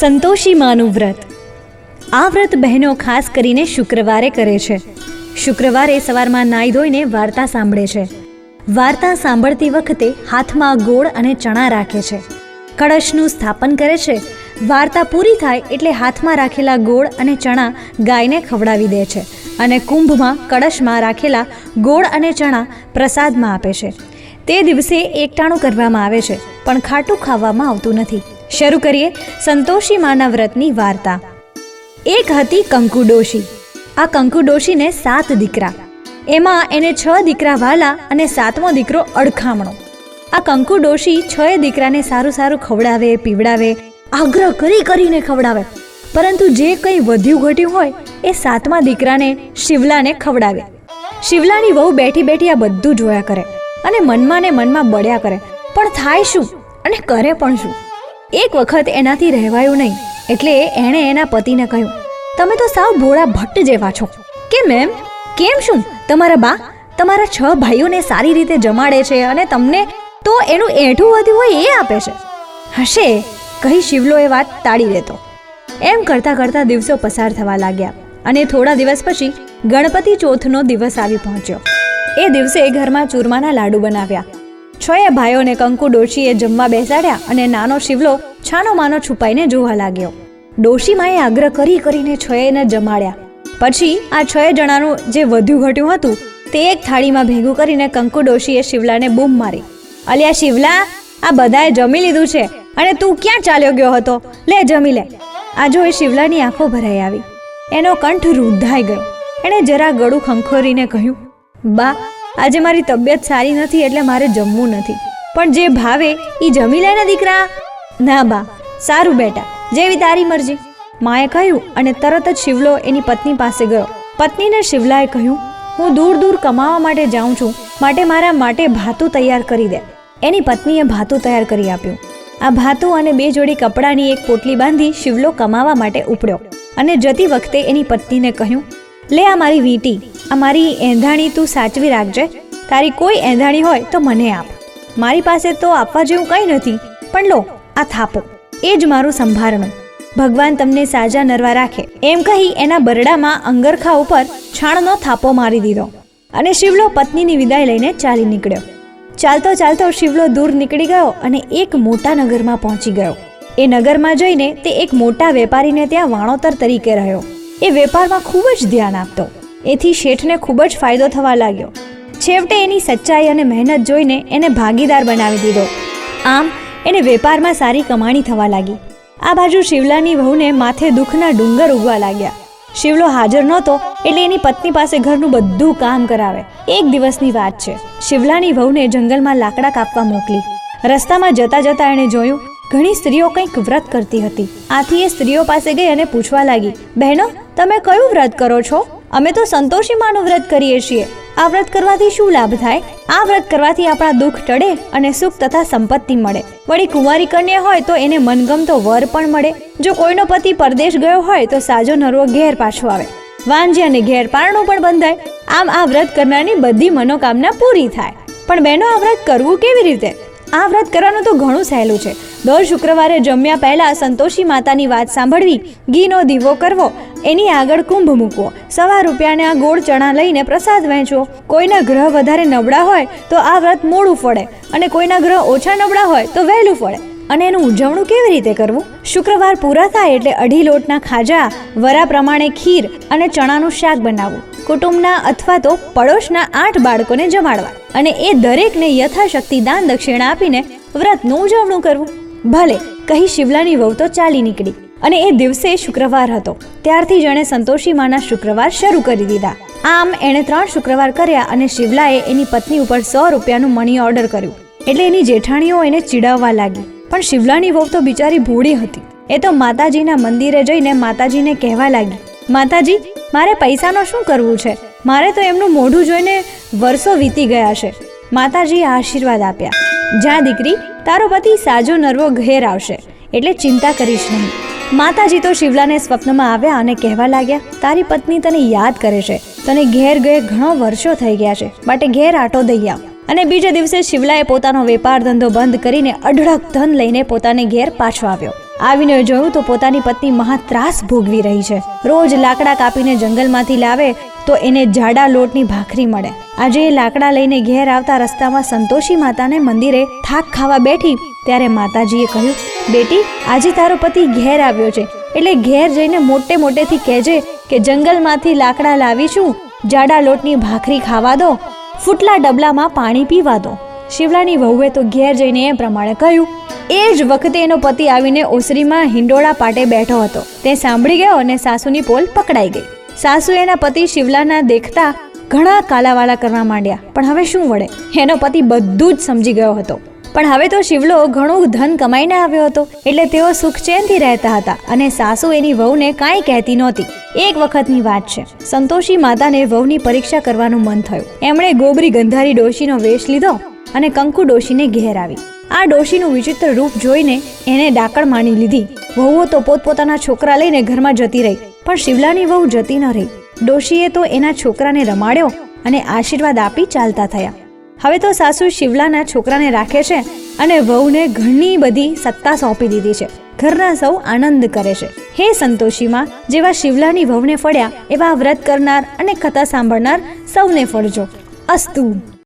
સંતોષી માનું વ્રત. આ વ્રત બહેનો ખાસ કરીને શુક્રવારે કરે છે. શુક્રવારે સવારમાં નાહી ધોઈને વાર્તા સાંભળે છે. વાર્તા સાંભળતી વખતે હાથમાં ગોળ અને ચણા રાખે છે. કળશનું સ્થાપન કરે છે. વાર્તા પૂરી થાય એટલે હાથમાં રાખેલા ગોળ અને ચણા ગાયને ખવડાવી દે છે અને કુંભમાં કળશમાં રાખેલા ગોળ અને ચણા પ્રસાદમાં આપે છે. તે દિવસે એકટાણું કરવામાં આવે છે, પણ ખાટું ખાવામાં આવતું નથી. શરૂ કરીએ સંતોષી માના વ્રતની વાર્તા. એક હતી કંકુડોશી આ કંકુડોશીને સાત દીકરા. એમાં એને છ દીકરા વાલા અને સાતમો દીકરો અડખામણો. આ કંકુડોશી છ દીકરાને સારું સારું ખવડાવે, પીવડાવે, આગ્રહ કરી કરીને ખવડાવે. પરંતુ જે કંઈ વધ્યું ઘટ્યું હોય, એ સાતમા દીકરાને શિવલાને ખવડાવે. શિવલાની વહુ બેઠી બેઠી આ બધું જોયા કરે અને મનમાં ને મનમાં બળ્યા કરે. પણ થાય શું? અને કરે પણ શું? એક વખત એનાથી રહેવાયું નહીં, એટલે એણે એના પતિને કહ્યું, તમે તો સાવ ભોળા ભટ્ટ જેવા છો. કેમ એમ? કેમ શું? તમારા બા, તમારા છ ભાઈઓને સારી રીતે જમાડે છે અને તમને તો એનું એઠું વધ્યું હોય એ આપે છે. હશે, કહી શિવલો એ વાત તાળી દેતો એમ કરતાં કરતાં દિવસો પસાર થવા લાગ્યા અને થોડા દિવસ પછી ગણપતિ ચોથનો દિવસ આવી પહોંચ્યો. એ દિવસે ઘરમાં ચૂરમાના લાડુ બનાવ્યા. છએ ભાઈઓને કંકુ, ડોશીએ જમવા બેસાડ્યા અને નાનો શિવલો છાનો માનો છુપાઈને જોવા લાગ્યો. ડોશીમાએ આગ્રહ કરી કરીને છએને જમાડ્યા. પછી આ છ જણાનું જે વધ્યું ઘટ્યું હતું, તે એક થાળીમાં ભેગું કરીને કંકુ, ડોશીએ શિવલાને બૂમ મારી. અલ્યા શિવલા, આ બધાએ જમી લીધું છે અને તું ક્યાં ચાલ્યો ગયો હતો? લે, જમી લે. આ જો એ શિવલાની આંખો ભરાઈ આવી. એનો કંઠ રૂંધાઈ ગયો. એણે જરા ગળું ખંખોરીને કહ્યું, બા આજે મારી તબિયત સારી નથી એટલે મારે જમવું નથી. પણ જે ભાવે એ જમી લે ને દીકરા. ના બા, સારું બેટા, જેવી તારી મરજી. માએ કહ્યું અને તરત જ શિવલો એની પત્ની પાસે ગયો. પત્નીને શિવલાએ કહ્યું, હું દૂર દૂર કમાવા માટે જાઉં છું. માટે મારા માટે ભાતું તૈયાર કરી દે. એની પત્નીએ ભાતું તૈયાર કરી આપ્યું. આ ભાતું અને બે જોડી કપડાની એક પોટલી બાંધી શિવલો કમાવા માટે ઉપડ્યો. અને જતી વખતે એની પત્નીને કહ્યું લે આ મારી વીંટી, આ મારી એંધાણી તું સાચવી રાખજે. તારી કોઈ એંધાણી હોય તો મને આપ. મારી પાસે તો આપવા જેવું કંઈ નથી, પણ લો, આ થાપો. એ જ મારું સંભારણું. ભગવાન તમને સાજા નરવા રાખે. એમ કહી એના બરડામાં અંગરખા ઉપર છાણનો થાપો મારી દીધો અને શિવલો પત્નીની વિદાય લઈને ચાલી નીકળ્યો. ચાલતો ચાલતો શિવલો દૂર નીકળી ગયો અને એક મોટા નગરમાં પહોંચી ગયો. એ નગરમાં જઈને તે એક મોટા વેપારીને ત્યાં વાણોતર તરીકે રહ્યો. એ વેપારમાં ખૂબ જ ધ્યાન આપતો. એથી શેઠને ખૂબ જ ફાયદો થવા લાગ્યો. છેવટે એની સચ્ચાઈ અને મહેનત જોઈને એને ભાગીદાર બનાવી દીધો. આમ, એને વેપારમાં સારી કમાણી થવા લાગી. આ બાજુ શિવલાની વહુને માથે દુઃખના ડુંગર ઉગવા લાગ્યા. શિવલો હાજર નહોતો એટલે એની પત્ની પાસે ઘરનું બધું કામ કરાવે. એક દિવસની વાત છે. શિવલાની વહુને જંગલમાં લાકડા કાપવા મોકલી. રસ્તામાં જતા જતા એણે જોયું ઘણી સ્ત્રીઓ કંઈક વ્રત કરતી હતી. આથી એ સ્ત્રીઓ પાસે ગઈ અને પૂછવા લાગી, બહેનો, તમે કયું વ્રત કરો છો? અમે તો સંતોષી માનું વ્રત કરીએ છીએ. આ વ્રત કરવાથી શું લાભ થાય? આ વ્રત કરવાથી આપણા દુઃખ ટળે અને સુખ તથા સંપત્તિ મળે. વળી કુંવારી કન્યા હોય તો એને મનગમતો વર પણ મળે. જો કોઈનો પતિ પરદેશ ગયો હોય તો સાજો નરવો ઘેર પાછો આવે. વાંજી અને ઘેર પારણું પણ બંધાય. આમ આ વ્રત કરનારની બધી મનોકામના પૂરી થાય. પણ બહેનો, આ વ્રત કરવું કેવી રીતે? આ વ્રત કરવાનું તો ઘણું સહેલું છે. દર શુક્રવારે જમ્યા પહેલા સંતોષી માતાની વાત સાંભળવી, ઘીનો દીવો કરવો, એની આગળ કુંભ મૂકવો. સવા રૂપિયાને આ ગોળ ચણા લઈને પ્રસાદ વહેંચવો. કોઈના ગ્રહ વધારે નબળા હોય તો આ વ્રત મોડું ફળે અને કોઈના ગ્રહ ઓછા નબળા હોય તો વહેલું ફળે. અને એનું ઉજવણું કેવી રીતે કરવું? શુક્રવાર પૂરા થાય એટલે અઢી લોટના ખાજા, વરા પ્રમાણે ખીર અને ચણાનું શાક બનાવવું. કુટુંબના અથવા તો પડોશના આઠ બાળકોને જમાડવા. અને એ દરેકને યથાશક્તિ દાન દક્ષિણા આપીને વ્રતનું ઉજવણું કરવું. ભલે, કહી શિવલાની વહુ તો ચાલી નીકળી. અને એ દિવસે શુક્રવાર હતો. ત્યારથી જ એણે સંતોષી માના શુક્રવાર શરૂ કરી દીધા. આમ, એણે ત્રણ શુક્રવાર કર્યા અને શિવલાએ એની પત્ની ઉપર સો રૂપિયાનું મની ઓર્ડર કર્યું. એટલે એની જેઠાણીઓ એને ચીડાવવા લાગી. પણ શિવલાની વહુ તો બિચારી ભોળી હતી. એ તો માતાજીના મંદિરે જઈને માતાજીને કહેવા લાગી, માતાજી, મારે પૈસાનો શું કરવું છે? મારે તો એમનું મોઢું જોઈને વર્ષો વીતી ગયા છે. માતાજીએ આશીર્વાદ આપ્યા. જ્યાં દીકરી, તારો પતિ સાજો નરવો ઘેર આવશે, એટલે ચિંતા કરીશ નહીં. માતાજી તો શિવલાને સ્વપ્નમાં આવ્યા અને કહેવા લાગ્યા, તારી પત્ની તને યાદ કરે છે. તને ઘેર ગયે ઘણો વર્ષો થઈ ગયા છે, માટે ઘેર આટો દઈ આવ. અને બીજે દિવસે શિવલાએ પોતાનો વેપાર ધંધો બંધ કરીને અઢળક ધન લઈને પોતાને ઘેર પાછો આવ્યો. આવીને જોયું તો પોતાની પત્ની મહા ત્રાસ ભોગવી રહી છે. રોજ લાકડા કાપીને જંગલમાંથી લાવે તો એને જાડા લોટની ભાખરી મળે. આજે એ લાકડા લઈને ઘેર આવતા રસ્તામાં સંતોષી માતાને મંદિરે થાક ખાવા બેઠી ત્યારે માતાજીએ કહ્યું, બેટી, આજે તારો પતિ ઘેર આવ્યો છે. એટલે ઘેર જઈને મોટે મોટેથી કહેજે કે જંગલમાંથી લાકડા લાવી છું જાડા લોટની ભાખરી ખાવા દો ફૂટલા ડબલામાં પાણી પીવા દો. શિવલાની વહુએ તો ઘેર જઈને એ પ્રમાણે કહ્યું, એ જ વખતે એનો પતિ આવીને ઓસરીમાં હિંડોળા પાટે બેઠો હતો. તે સાંભળી ગયો અને સાસુની પોલ પકડાઈ ગઈ. સાસુ એના પતિ શિવલાના દેખતા ઘણા કાલાવાલા કરવા માંડ્યા. પણ હવે શું વળે? એનો પતિ બધું જ સમજી ગયો હતો. પણ હવે તો શિવલો ઘણું ધન કમાઈને આવ્યો હતો. એટલે તેઓ સુખચેનથી રહેતા હતા અને સાસુ એની વહુને કાંઈ કહેતી નહોતી. એક વખતની વાત છે. સંતોષી માતાને વહુની પરીક્ષા કરવાનું મન થયું. એમણે ગોબરી ગંધારી ડોશીનો વેશ લીધો અને કંકુ ડોશીને ઘેર આવી. આ ડોશીનું વિચિત્ર રૂપ જોઈને એને ડાકણ માની લીધી. વહુઓ તો પોતપોતાના છોકરા લઈને ઘરમાં જતી રહી, પણ શિવલાની વહુ જતી ન રહી. ડોશીએ તો એના છોકરાને રમાડ્યો અને આશીર્વાદ આપી ચાલતા થયા. હવે તો સાસુ શિવલાના છોકરાને રાખે છે અને વહુને ઘણી બધી સત્તા સોંપી દીધી છે. ઘરના સૌ આનંદ કરે છે. હે સંતોષીમાં, જેવા શિવલાની વહુને ફળ્યા, એવા વ્રત કરનાર અને કથા સાંભળનાર સૌને ફળજો. અસ્તુ.